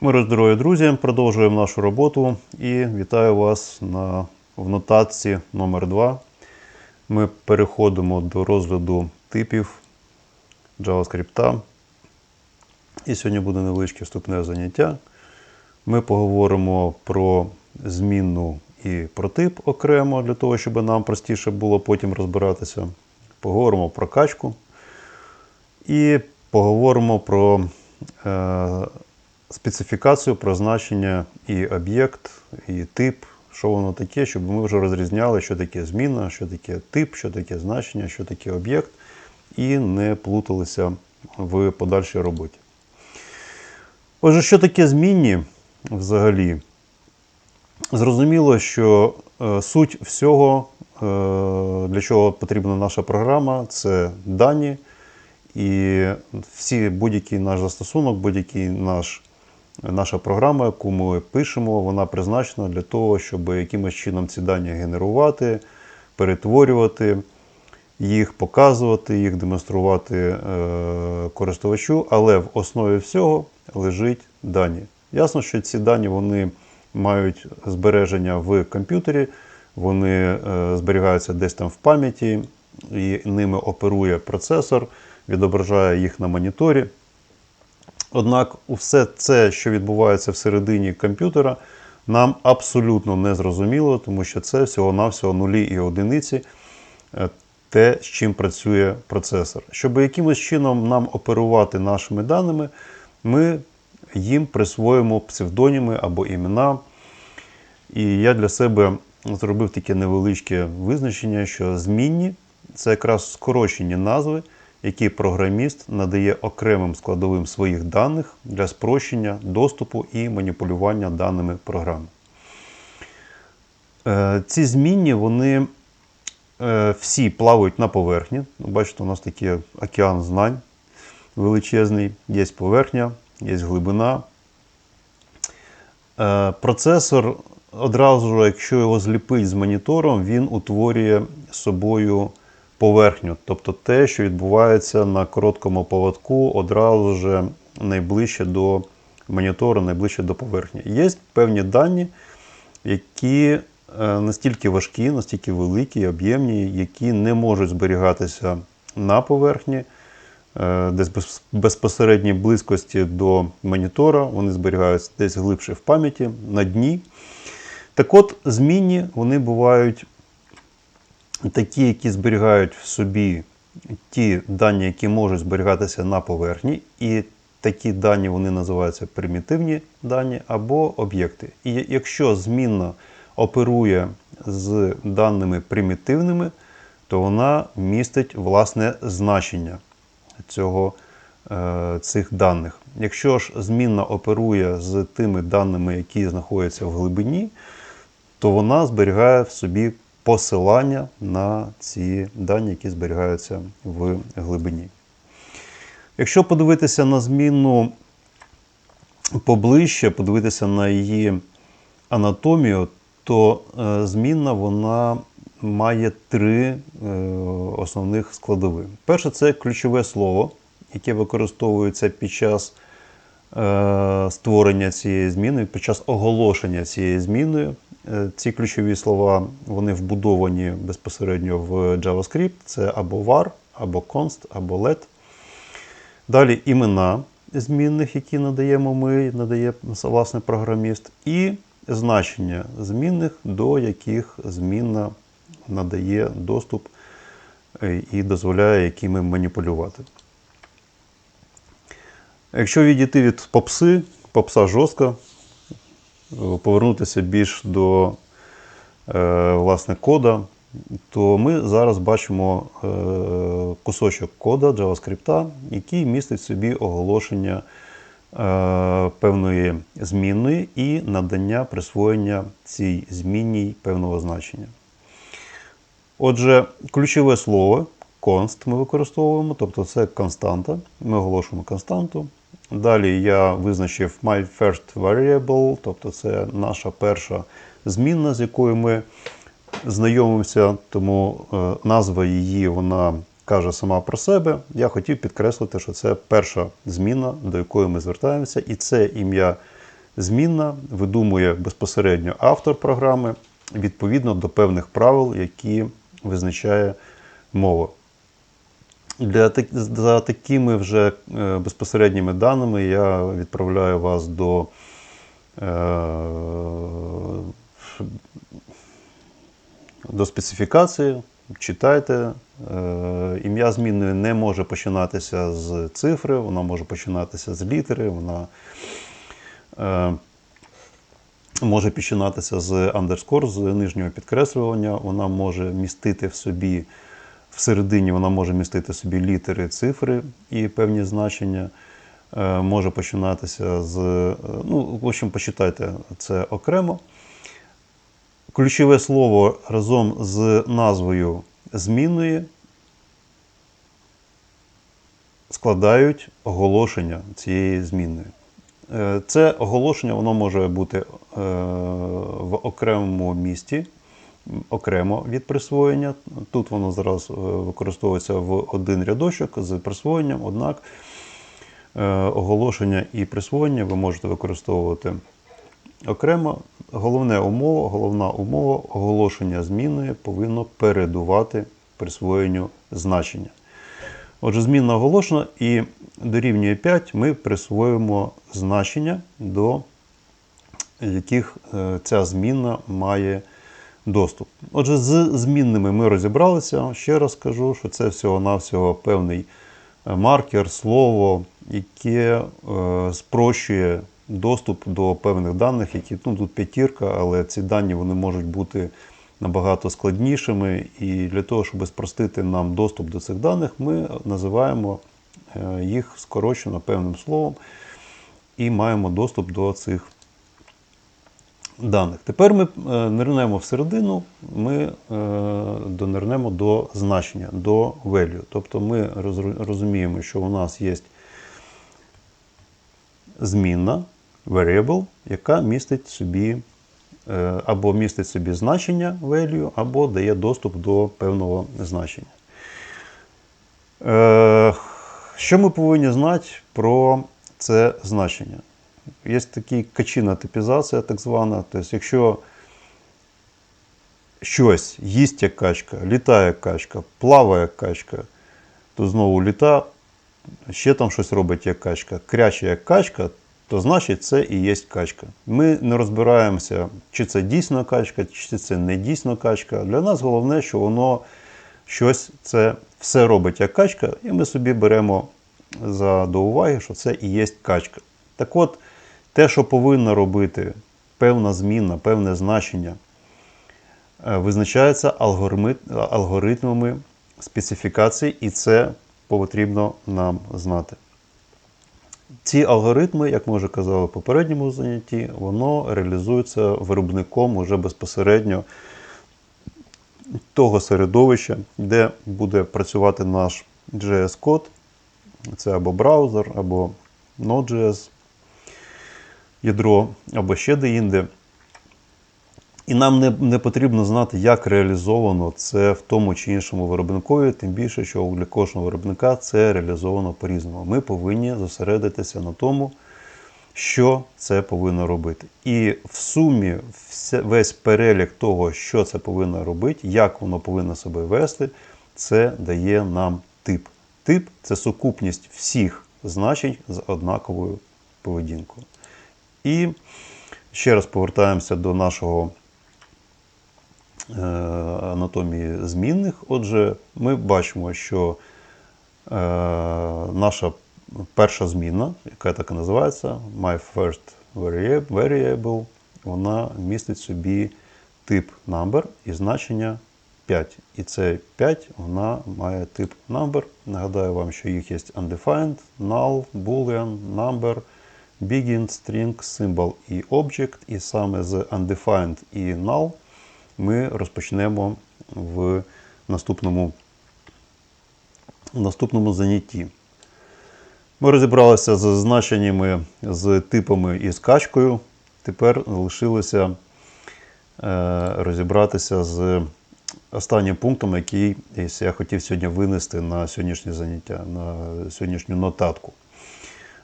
Миру здоров'я, друзі! Продовжуємо нашу роботу і вітаю вас на, в нотатці номер 2 Ми переходимо до розгляду типів JavaScript. І сьогодні буде невеличке вступне заняття. Ми поговоримо про змінну і про тип окремо, для того, щоб нам простіше було потім розбиратися. Поговоримо про качку і поговоримо про е, специфікацію, про значення і об'єкт, і тип, що воно таке, щоб ми вже розрізняли, що таке зміна, що таке тип, що таке значення, що таке об'єкт, і не плуталися в подальшій роботі. Отже, що таке змінні взагалі? Зрозуміло, що е, суть всього, е, для чого потрібна наша програма, це дані. І всі будь-який наш застосунок, будь-який наш, наша програма, яку ми пишемо, вона призначена для того, щоб якимось чином ці дані генерувати, перетворювати їх, показувати, їх демонструвати е, користувачу, але в основі всього лежить дані. Ясно, що ці дані вони мають збереження в комп'ютері, вони е, зберігаються десь там в пам'яті, і ними оперує процесор, відображає їх на моніторі. Однак, все це, що відбувається всередині комп'ютера, нам абсолютно не зрозуміло, тому що це всього-навсього нулі і одиниці, е, те, з чим працює процесор. Щоб якимось чином нам оперувати нашими даними, ми їм присвоїмо псевдоніми або імена. І я для себе зробив таке невеличке визначення, що змінні це якраз скорочені назви, які програміст надає окремим складовим своїх даних для спрощення доступу і маніпулювання даними програми. Е, Ці змінні вони е, всі плавають на поверхні. Бачите, у нас такий океан знань величезний, є поверхня, є глибина. Е, Процесор одразу, якщо його зліпить з монітором, він утворює собою поверхню, тобто те, що відбувається на короткому поводку, одразу ж найближче до монітору, найближче до поверхні. Є певні дані, які е, настільки важкі, настільки великі, об'ємні, які не можуть зберігатися на поверхні. е, Десь без- безпосередній близькості до монітора, вони зберігаються десь глибше в пам'яті, на дні. Так от, змінні вони бувають такі, які зберігають в собі ті дані, які можуть зберігатися на поверхні, і такі дані вони називаються примітивні дані або об'єкти. І якщо змінна оперує з даними примітивними, то вона містить власне значення цього, е, цих даних. Якщо ж змінна оперує з тими даними, які знаходяться в глибині, то вона зберігає в собі посилання на ці дані, які зберігаються в глибині. Якщо подивитися на зміну поближче, подивитися на її анатомію, то е, змінна вона має три е, основних складових. Перше це ключове слово, яке використовується під час е, створення цієї зміни, під час оголошення цієї зміною. Е, Ці ключові слова вони вбудовані безпосередньо в JavaScript. Це або var, або const, або let. Далі імена змінних, які надаємо ми, надає власне програміст, і значення змінних, до яких змінна надає доступ е, і дозволяє якими маніпулювати. Якщо відійти від попси, попса жорстка, повернутися більш до е, власне кода, то ми зараз бачимо е, кусочок кода JavaScript, який містить в собі оголошення е, певної змінної і надання присвоєння цій змінній певного значення. Отже, ключове слово const ми використовуємо, тобто це константа. Ми оголошуємо константу. Далі я визначив my first variable, тобто це наша перша змінна, з якою ми знайомимося, тому е, назва її вона каже сама про себе. Я хотів підкреслити, що це перша зміна, до якої ми звертаємося, і це ім'я змінна видумує безпосередньо автор програми відповідно до певних правил, які визначає мова. Для, за такими вже е, безпосередніми даними я відправляю вас до е, до специфікації, читайте. Е, Ім'я змінної не може починатися з цифри, вона може починатися з літери, вона може починатися з андерскор, з нижнього підкреслювання, вона може містити в собі, всередині вона може містити собі літери, цифри і певні значення. Е, Може починатися з. е, Ну, в общем, почитайте це окремо. Ключове слово разом з назвою змінної складають оголошення цієї змінної. Е, Це оголошення воно може бути в окремому місті, окремо від присвоєння. Тут воно зараз е, використовується в один рядочок з присвоєнням, однак е, оголошення і присвоєння ви можете використовувати окремо. Головне умова, головна умова оголошення змінної повинно передувати присвоєнню значення. Отже, змінна оголошена і дорівнює 5 ми присвоїмо значення, до яких е, ця змінна має доступ. Отже, з змінними ми розібралися. Ще раз кажу, що це всього-навсього певний е, маркер, слово, яке е, спрощує доступ до певних даних, які ну, тут п'ятірка, але ці дані вони можуть бути набагато складнішими. І для того, щоб спростити нам доступ до цих даних, ми називаємо е, їх скорочено певним словом і маємо доступ до цих даних. Тепер ми е, нирнемо всередину, ми е, донирнемо до значення, до value. Тобто ми розуміємо, що у нас є змінна variable, яка містить собі е, або містить собі значення value, або дає доступ до певного значення. Що ми повинні знати про це значення? Є такий качина типізація, так звана. Тобто, якщо щось їсть як качка, літає як качка, плаває як качка, то знову літа, ще там щось робить як качка, кряче як качка, то значить це і є качка. Ми не розбираємося, чи це дійсно качка, чи це не дійсно качка. Для нас головне, що воно щось це все робить як качка, і ми собі беремо за, до уваги, що це і є качка. Так от, те, що повинна робити певна зміна, певне значення, е, визначається алгоритмами специфікації, і це потрібно нам знати. Ці алгоритми, як ми вже казали в попередньому занятті, воно реалізується виробником уже безпосередньо того середовища, де буде працювати наш JS-код. Це або браузер, або Node.js, ядро, або ще де-інде. І нам не, не потрібно знати, як реалізовано це в тому чи іншому виробникові, тим більше, що для кожного виробника це реалізовано по-різному. Ми повинні зосередитися на тому, що це повинно робити. І в сумі весь перелік того, що це повинно робити, як воно повинно себе вести, це дає нам тип. Тип це сукупність всіх значень з однаковою поведінкою. І ще раз повертаємося до нашого е, анатомії змінних. Отже, ми бачимо, що е, наша перша зміна, яка так і називається, my first variable, вона містить собі тип number і значення 5. І це 5 вона має тип number. Нагадаю вам, що їх є undefined, null, boolean, number, begin, string, symbol і object. І саме з undefined і null ми розпочнемо в наступному, в наступному занятті. Ми розібралися з значеннями, з типами і з качкою. Тепер лишилося е, розібратися з останнім пунктом, який я хотів сьогодні винести на сьогоднішнє заняття, на сьогоднішню нотатку.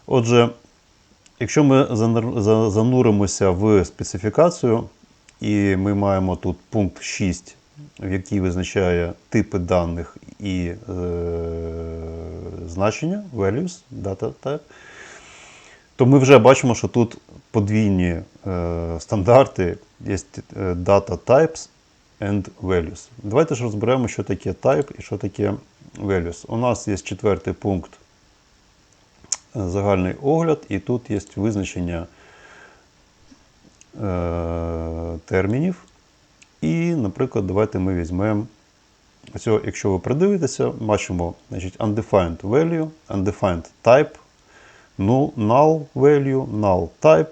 Отже, Якщо ми зануримося в специфікацію, і ми маємо тут пункт 6, в який визначає типи даних і е, значення, values, data type, то ми вже бачимо, що тут подвійні е, стандарти є е, data types and values. Давайте ж розберемо, що таке type і що таке values. У нас є четвертий пункт загальний огляд, і тут є визначення е, термінів. І, наприклад, давайте ми візьмемо. Ось, якщо ви придивитеся, бачимо значить, undefined value, undefined type, ну, null value, null type.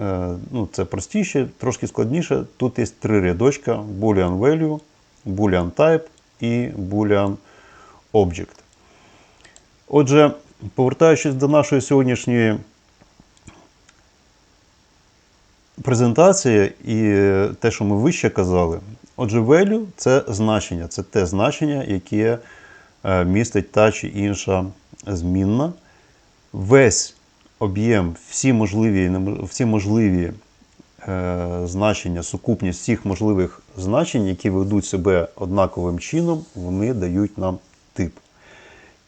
Е, ну, це простіше, трошки складніше. Тут є три рядочка: boolean value, boolean type і boolean object. Отже, повертаючись до нашої сьогоднішньої презентації і те, що ми вище казали. Отже, value це значення, це те значення, яке е, містить та чи інша змінна. Весь об'єм, всі можливі, всі можливі е, значення, сукупність всіх можливих значень, які ведуть себе однаковим чином, вони дають нам тип.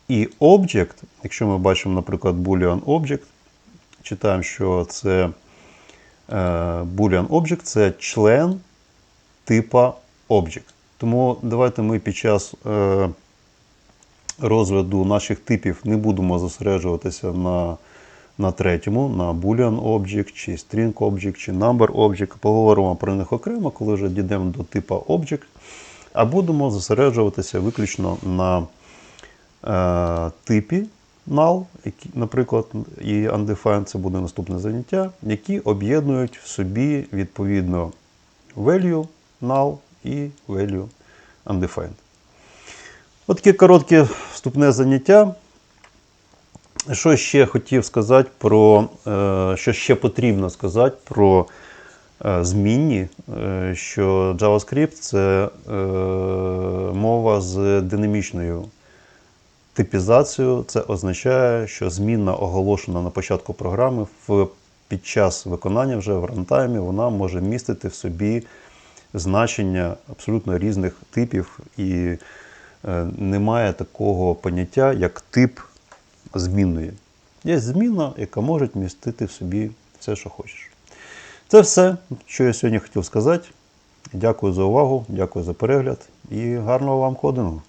І object, якщо ми бачимо, наприклад, boolean object, читаємо, що це е, boolean object це член типа object. Тому давайте ми під час е, розгляду наших типів не будемо зосереджуватися на, на третьому, на boolean object, чи string object, чи number object. Поговоримо про них окремо, коли вже дійдемо до типа object. А будемо зосереджуватися виключно на типі null, які, наприклад, і undefined, це буде наступне заняття, які об'єднують в собі відповідно value null і value undefined. От таке коротке вступне заняття. Що ще хотів сказати про, е, що ще потрібно сказати про е, змінні, е, що JavaScript це е, мова з динамічною типізацією. Це означає, що змінна оголошена на початку програми в, під час виконання вже в рантаймі вона може містити в собі значення абсолютно різних типів і е, немає такого поняття, як тип змінної. Є зміна, яка може містити в собі все, що хочеш. Це все, що я сьогодні хотів сказати. Дякую за увагу, дякую за перегляд і гарного вам кодингу.